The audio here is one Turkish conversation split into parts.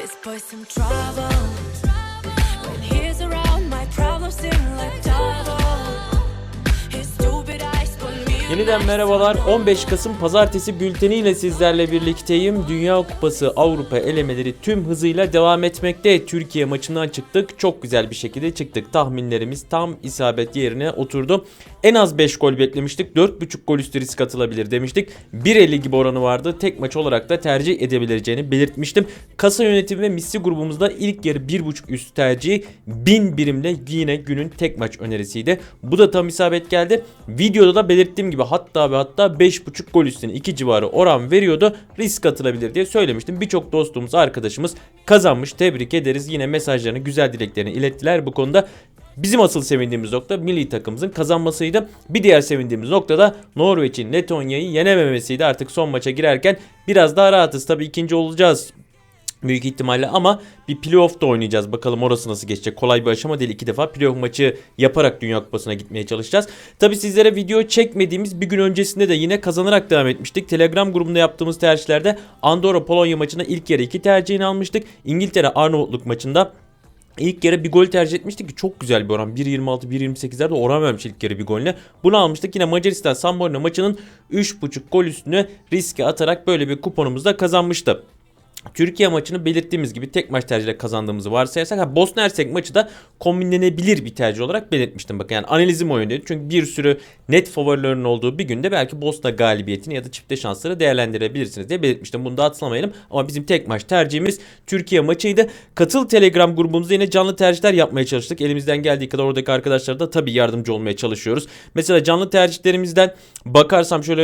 This boy's some trouble. When he's around, my problems seem like double. Yeniden merhabalar. 15 Kasım Pazartesi bülteniyle sizlerle birlikteyim. Dünya Kupası Avrupa elemeleri tüm hızıyla devam etmekte. Türkiye maçından çıktık. Çok güzel bir şekilde çıktık. Tahminlerimiz tam isabet yerine oturdu. En az 5 gol beklemiştik. 4.5 gol üstü risk atılabilir demiştik. 1.50 gibi oranı vardı. Tek maç olarak da tercih edebileceğini belirtmiştim. Kasa yönetimi ve misli grubumuzda ilk yarı 1.5 üst tercihi 1000 birimle yine günün tek maç önerisiydi. Bu da tam isabet geldi. Videoda da belirttiğim gibi hatta ve hatta 5.5 gol üstüne 2 civarı oran veriyordu. Risk atılabilir diye söylemiştim. Birçok dostumuz, arkadaşımız kazanmış. Tebrik ederiz. Yine mesajlarını, güzel dileklerini ilettiler bu konuda. Bizim asıl sevindiğimiz nokta milli takımımızın kazanmasıydı. Bir diğer sevindiğimiz nokta da Norveç'in Letonya'yı yenememesiydi. Artık son maça girerken biraz daha rahatız. Tabii ikinci olacağız büyük ihtimalle ama bir playoff da oynayacağız. Bakalım orası nasıl geçecek. Kolay bir aşama değil. İki defa playoff maçı yaparak Dünya Kupası'na gitmeye çalışacağız. Tabi sizlere video çekmediğimiz bir gün öncesinde de yine kazanarak devam etmiştik. Telegram grubunda yaptığımız tercihlerde Andorra Polonya maçında ilk yarı iki tercihini almıştık. İngiltere Arnavutluk maçında İlk yarı bir gol tercih etmiştik ki çok güzel bir oran. 1.26 1.28'lerde oran vermiş ilk yarı bir golüne. Bunu almıştık. Yine Macaristan Marino maçının 3.5 gol üstüne riske atarak böyle bir kuponumuzu da kazanmıştı. Türkiye maçını belirttiğimiz gibi tek maç tercihle kazandığımızı varsayarsak ha, Bosna Hersek maçı da kombinlenebilir bir tercih olarak belirtmiştim. Bakın yani analizim o yöndeydi. Çünkü bir sürü net favorilerin olduğu bir günde belki Bosna galibiyetini ya da çifte şansları değerlendirebilirsiniz diye belirtmiştim. Bunu da atlamayalım. Ama bizim tek maç tercihimiz Türkiye maçıydı. Katıl Telegram grubumuzda yine canlı tercihler yapmaya çalıştık. Elimizden geldiği kadar oradaki arkadaşlara da tabii yardımcı olmaya çalışıyoruz. Mesela canlı tercihlerimizden bakarsam şöyle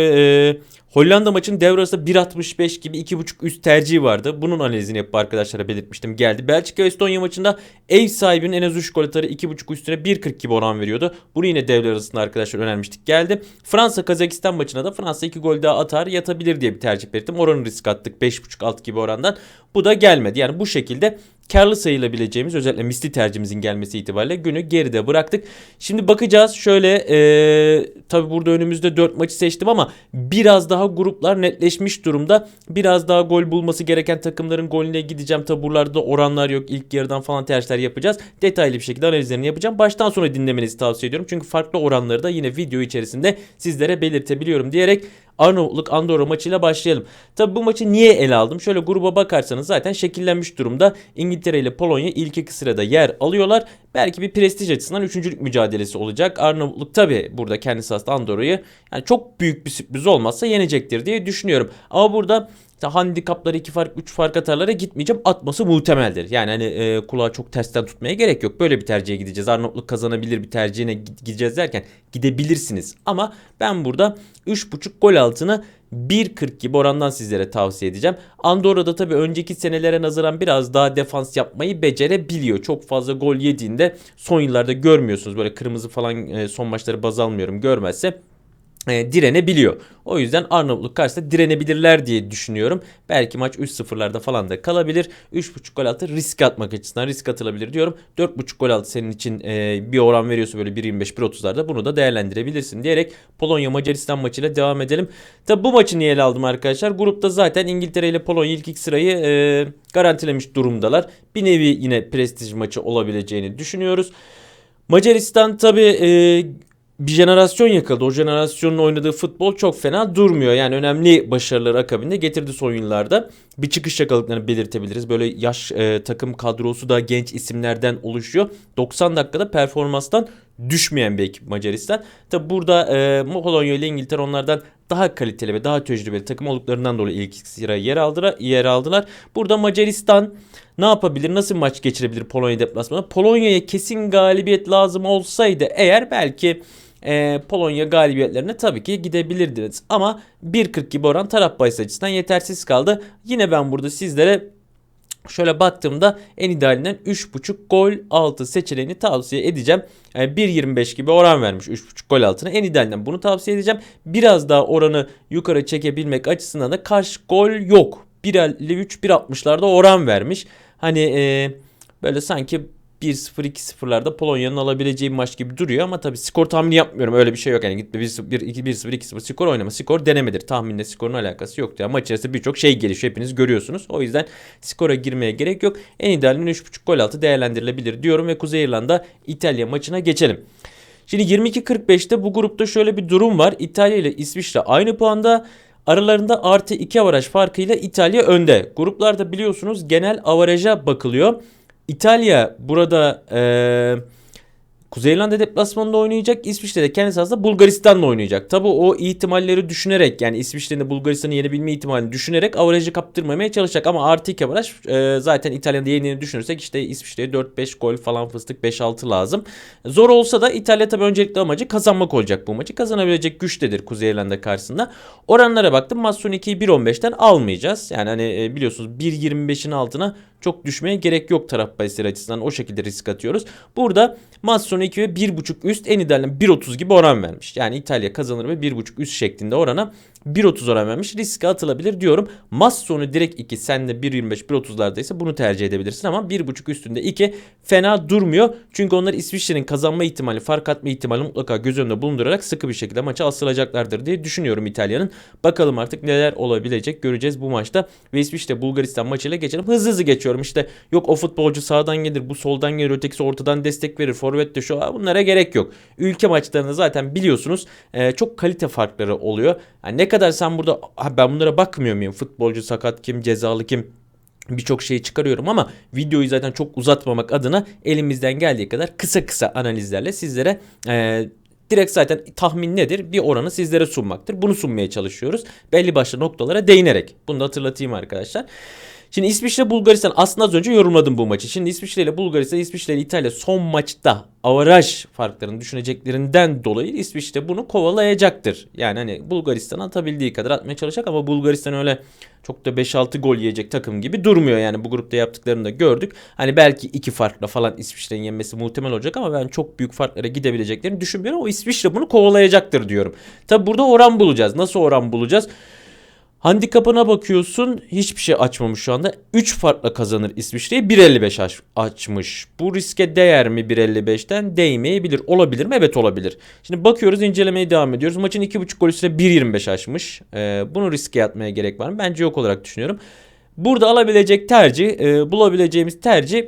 e, Hollanda maçının devre arasında 1.65 gibi 2.5 üst tercihi vardı. Bunun analizini yapıp arkadaşlara belirtmiştim. Geldi. Belçika Estonya maçında ev sahibinin en az 3 gol atarı 2.5 üstüne 1.40 gibi oran veriyordu. Bunu yine devre arasında arkadaşlar önermiştik. Geldi. Fransa Kazakistan maçına da Fransa 2 gol daha atar yatabilir diye bir tercih belirttim. Oranı risk attık 5.5 alt gibi orandan. Bu da gelmedi. Yani bu şekilde karlı sayılabileceğimiz özellikle misli tercihimizin gelmesi itibariyle günü geride bıraktık. Şimdi bakacağız şöyle ee, tabi burada önümüzde 4 maçı seçtim ama biraz daha gruplar netleşmiş durumda. Biraz daha gol bulması gereken takımların golüne gideceğim. Tabi buralarda da oranlar yok. İlk yarıdan falan tercihler yapacağız. Detaylı bir şekilde analizlerini yapacağım. Baştan sona dinlemenizi tavsiye ediyorum. Çünkü farklı oranları da yine video içerisinde sizlere belirtebiliyorum diyerek Arnavutluk Andorra maçıyla başlayalım. Tabi bu maçı niye ele aldım? Şöyle gruba bakarsanız zaten şekillenmiş durumda. İngiltere ile Polonya ilk iki sırada yer alıyorlar. Belki bir prestij açısından üçüncülük mücadelesi olacak. Arnavutluk tabi burada kendisi aslında Andorra'yı yani çok büyük bir sürpriz olmazsa yenecektir diye düşünüyorum. Ama burada işte handikapları 2 fark 3 fark atarlara gitmeyeceğim. Atması muhtemeldir. Yani hani e, kulağı çok tersten tutmaya gerek yok. Böyle bir tercihe gideceğiz. Arnavutluk kazanabilir bir tercihine gideceğiz derken gidebilirsiniz. Ama ben burada 3.5 gol altını 1.40 gibi orandan sizlere tavsiye edeceğim. Andorra'da tabii önceki senelere nazaran biraz daha defans yapmayı becerebiliyor. Çok fazla gol yediğinde son yıllarda görmüyorsunuz. Böyle kırmızı falan e, son maçları baz almıyorum görmezse e, direnebiliyor. O yüzden Arnavutluk karşısında direnebilirler diye düşünüyorum. Belki maç 3-0'larda falan da kalabilir. 3.5 gol altı risk atmak açısından risk atılabilir diyorum. 4.5 gol altı senin için e, bir oran veriyorsa böyle 1.25-1.30'larda bunu da değerlendirebilirsin diyerek Polonya Macaristan maçıyla devam edelim. Tabi bu maçı niye ele aldım arkadaşlar? Grupta zaten İngiltere ile Polonya ilk iki sırayı e, garantilemiş durumdalar. Bir nevi yine prestij maçı olabileceğini düşünüyoruz. Macaristan tabi e, bir jenerasyon yakaladı. O jenerasyonun oynadığı futbol çok fena durmuyor. Yani önemli başarıları akabinde getirdi son yıllarda. Bir çıkış yakaladıklarını belirtebiliriz. Böyle yaş e, takım kadrosu da genç isimlerden oluşuyor. 90 dakikada performanstan düşmeyen bir ekip Macaristan. Tabi burada e, Polonya ile İngiltere onlardan daha kaliteli ve daha tecrübeli takım olduklarından dolayı ilk sıraya yer aldılar. Yer aldılar. Burada Macaristan ne yapabilir? Nasıl maç geçirebilir Polonya deplasmanı? Polonya'ya kesin galibiyet lazım olsaydı eğer belki e, Polonya galibiyetlerine tabii ki gidebilirdiniz. Ama 1.40 gibi oran taraf bahis açısından yetersiz kaldı. Yine ben burada sizlere Şöyle baktığımda en idealinden 3.5 gol altı seçeneğini tavsiye edeceğim. Yani 1.25 gibi oran vermiş 3.5 gol altına. En idealinden bunu tavsiye edeceğim. Biraz daha oranı yukarı çekebilmek açısından da karşı gol yok. 1.53 1.60'larda oran vermiş. Hani e, böyle sanki 1-0 2-0'larda Polonya'nın alabileceği bir maç gibi duruyor ama tabii skor tahmini yapmıyorum. Öyle bir şey yok yani gitme 1-0 1-0 2-0 skor oynama. Skor denemedir. Tahminle skorun alakası yok. Yani maç içerisinde birçok şey gelişiyor. Hepiniz görüyorsunuz. O yüzden skora girmeye gerek yok. En idealinin 3.5 gol altı değerlendirilebilir diyorum ve Kuzey İrlanda İtalya maçına geçelim. Şimdi 22-45'te bu grupta şöyle bir durum var. İtalya ile İsviçre aynı puanda. Aralarında artı 2 avaraj farkıyla İtalya önde. Gruplarda biliyorsunuz genel avaraja bakılıyor. İtalya burada eee Kuzey İrlanda deplasmanında oynayacak. İsviçre de kendi sahasında Bulgaristan'la oynayacak. Tabi o ihtimalleri düşünerek yani İsviçre'nin de Bulgaristan'ı yenebilme ihtimalini düşünerek avarajı kaptırmamaya çalışacak. Ama artı 2 avaraj e, zaten İtalya'da yendiğini düşünürsek işte İsviçre'ye 4-5 gol falan fıstık 5-6 lazım. Zor olsa da İtalya tabi öncelikli amacı kazanmak olacak bu maçı. Kazanabilecek güçtedir Kuzey İrlanda karşısında. Oranlara baktım. Maç sonu 2'yi 1.15'ten almayacağız. Yani hani e, biliyorsunuz 1.25'in altına çok düşmeye gerek yok taraf bahisleri açısından o şekilde risk atıyoruz. Burada maç sonu 2 ve 1.5 üst en idealden 1.30 gibi oran vermiş. Yani İtalya kazanır ve 1.5 üst şeklinde orana 1.30 oran vermiş. Riske atılabilir diyorum. Maç sonu direkt 2 sen de 1.25 1.30'lardaysa bunu tercih edebilirsin ama 1.5 üstünde 2 fena durmuyor. Çünkü onlar İsviçre'nin kazanma ihtimali fark atma ihtimali mutlaka göz önünde bulundurarak sıkı bir şekilde maça asılacaklardır diye düşünüyorum İtalya'nın. Bakalım artık neler olabilecek göreceğiz bu maçta. Ve İsviçre Bulgaristan maçıyla geçelim. Hızlı hızlı geçiyorum işte yok o futbolcu sağdan gelir bu soldan gelir ötekisi ortadan destek verir forvet de şu bunlara gerek yok. Ülke maçlarında zaten biliyorsunuz çok kalite farkları oluyor. Yani ne kadar sen burada "Ha, ben bunlara bakmıyor muyum futbolcu sakat kim cezalı kim birçok şeyi çıkarıyorum ama videoyu zaten çok uzatmamak adına elimizden geldiği kadar kısa kısa analizlerle sizlere e, direkt zaten tahmin nedir? Bir oranı sizlere sunmaktır. Bunu sunmaya çalışıyoruz. Belli başlı noktalara değinerek. Bunu da hatırlatayım arkadaşlar. Şimdi İsviçre Bulgaristan aslında az önce yorumladım bu maçı. Şimdi İsviçre ile Bulgaristan, İsviçre ile İtalya son maçta avaraj farklarını düşüneceklerinden dolayı İsviçre bunu kovalayacaktır. Yani hani Bulgaristan atabildiği kadar atmaya çalışacak ama Bulgaristan öyle çok da 5-6 gol yiyecek takım gibi durmuyor yani bu grupta yaptıklarını da gördük. Hani belki iki farkla falan İsviçre'nin yenmesi muhtemel olacak ama ben çok büyük farklara gidebileceklerini düşünmüyorum. O İsviçre bunu kovalayacaktır diyorum. Tabi burada oran bulacağız. Nasıl oran bulacağız? Handikapına bakıyorsun hiçbir şey açmamış şu anda. 3 farkla kazanır İsviçre'yi 1.55 aç- açmış. Bu riske değer mi 1.55'ten? Değmeyebilir. Olabilir mi? Evet olabilir. Şimdi bakıyoruz incelemeye devam ediyoruz. Maçın 2.5 gol üstüne 1.25 açmış. Ee, bunu riske atmaya gerek var mı? Bence yok olarak düşünüyorum. Burada alabilecek tercih, e, bulabileceğimiz tercih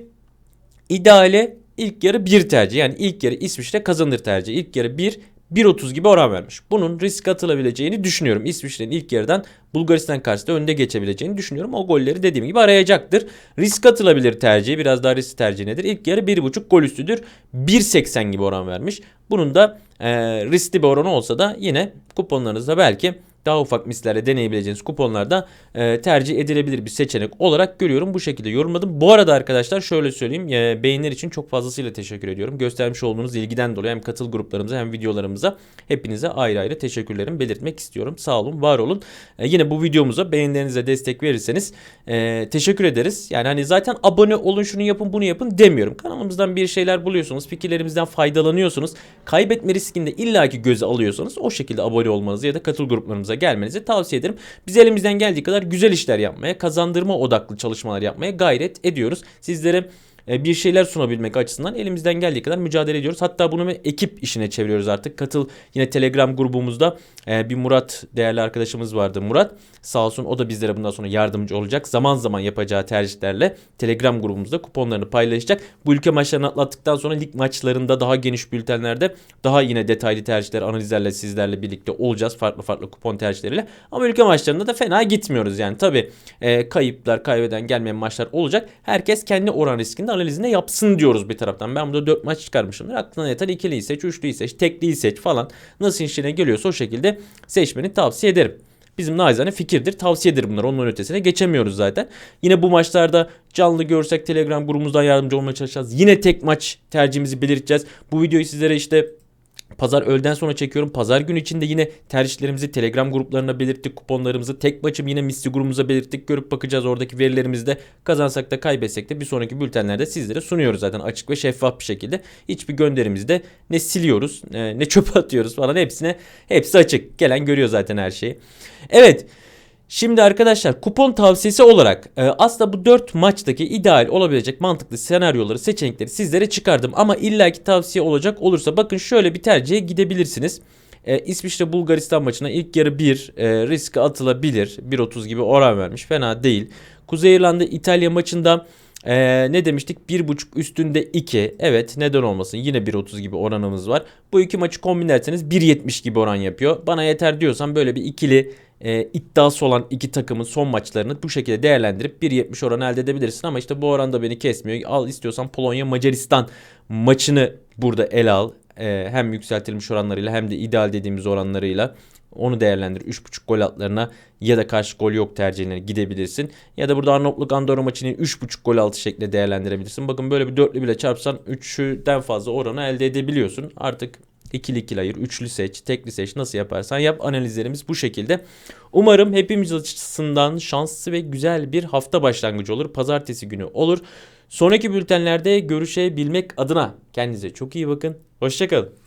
ideale ilk yarı 1 tercih. Yani ilk yarı İsviçre kazanır tercih. İlk yarı 1 1.30 gibi oran vermiş. Bunun risk atılabileceğini düşünüyorum. İsviçre'nin ilk yarıdan Bulgaristan karşısında önde geçebileceğini düşünüyorum. O golleri dediğim gibi arayacaktır. Risk atılabilir tercihi. Biraz daha risk tercihi nedir? İlk yarı 1.5 gol üstüdür. 1.80 gibi oran vermiş. Bunun da e, riskli bir oranı olsa da yine kuponlarınızda belki daha ufak mislerle deneyebileceğiniz kuponlarda e, tercih edilebilir bir seçenek olarak görüyorum. Bu şekilde yorumladım. Bu arada arkadaşlar şöyle söyleyeyim. E, beğeniler için çok fazlasıyla teşekkür ediyorum. Göstermiş olduğunuz ilgiden dolayı hem katıl gruplarımıza hem videolarımıza hepinize ayrı ayrı teşekkürlerimi belirtmek istiyorum. Sağ olun, var olun. E, yine bu videomuza beğenilerinize destek verirseniz e, teşekkür ederiz. Yani hani zaten abone olun şunu yapın bunu yapın demiyorum. Kanalımızdan bir şeyler buluyorsunuz. Fikirlerimizden faydalanıyorsunuz. Kaybetme riskinde illaki göze alıyorsanız o şekilde abone olmanızı ya da katıl gruplarımıza gelmenizi tavsiye ederim. Biz elimizden geldiği kadar güzel işler yapmaya, kazandırma odaklı çalışmalar yapmaya gayret ediyoruz. Sizlere bir şeyler sunabilmek açısından elimizden geldiği kadar mücadele ediyoruz. Hatta bunu bir ekip işine çeviriyoruz artık. Katıl yine Telegram grubumuzda e, bir Murat değerli arkadaşımız vardı. Murat sağ olsun o da bizlere bundan sonra yardımcı olacak. Zaman zaman yapacağı tercihlerle Telegram grubumuzda kuponlarını paylaşacak. Bu ülke maçlarını atlattıktan sonra lig maçlarında daha geniş bültenlerde daha yine detaylı tercihler analizlerle sizlerle birlikte olacağız. Farklı farklı kupon tercihleriyle. Ama ülke maçlarında da fena gitmiyoruz yani. Tabi e, kayıplar, kaybeden gelmeyen maçlar olacak. Herkes kendi oran riskinde analizini yapsın diyoruz bir taraftan. Ben burada 4 maç çıkarmışımdır. Aklına yeter ikiliyi seç, üçlüyü seç, tekliyi seç falan. Nasıl işine geliyorsa o şekilde seçmeni tavsiye ederim. Bizim naizane fikirdir, tavsiyedir bunlar. Onun ötesine geçemiyoruz zaten. Yine bu maçlarda canlı görsek Telegram grubumuzdan yardımcı olmaya çalışacağız. Yine tek maç tercihimizi belirteceğiz. Bu videoyu sizlere işte Pazar öğleden sonra çekiyorum. Pazar günü içinde yine tercihlerimizi Telegram gruplarına belirttik. Kuponlarımızı tek maçım yine misli grubumuza belirttik. Görüp bakacağız oradaki verilerimizde. Kazansak da kaybetsek de bir sonraki bültenlerde sizlere sunuyoruz zaten açık ve şeffaf bir şekilde. Hiçbir gönderimizde ne siliyoruz ne çöpe atıyoruz falan hepsine hepsi açık. Gelen görüyor zaten her şeyi. Evet. Şimdi arkadaşlar kupon tavsiyesi olarak e, aslında bu 4 maçtaki ideal olabilecek mantıklı senaryoları, seçenekleri sizlere çıkardım. Ama illaki tavsiye olacak olursa bakın şöyle bir tercihe gidebilirsiniz. E, İsviçre Bulgaristan maçına ilk yarı 1 e, riske atılabilir. 1.30 gibi oran vermiş fena değil. Kuzey İrlanda İtalya maçında e, ne demiştik? 1.5 üstünde 2. Evet neden olmasın yine 1.30 gibi oranımız var. Bu iki maçı kombinlerseniz 1.70 gibi oran yapıyor. Bana yeter diyorsan böyle bir ikili e, iddiası olan iki takımın son maçlarını bu şekilde değerlendirip 1.70 oran elde edebilirsin. Ama işte bu oranda beni kesmiyor. Al istiyorsan Polonya Macaristan maçını burada ele al. E, hem yükseltilmiş oranlarıyla hem de ideal dediğimiz oranlarıyla onu değerlendir. 3.5 gol altlarına ya da karşı gol yok tercihine gidebilirsin. Ya da burada Arnavutluk Andorra maçını 3.5 gol altı şeklinde değerlendirebilirsin. Bakın böyle bir dörtlü bile çarpsan 3'den fazla oranı elde edebiliyorsun. Artık ikili ikili ayır, üçlü seç, tekli seç nasıl yaparsan yap analizlerimiz bu şekilde. Umarım hepimiz açısından şanslı ve güzel bir hafta başlangıcı olur. Pazartesi günü olur. Sonraki bültenlerde görüşebilmek adına kendinize çok iyi bakın. Hoşçakalın.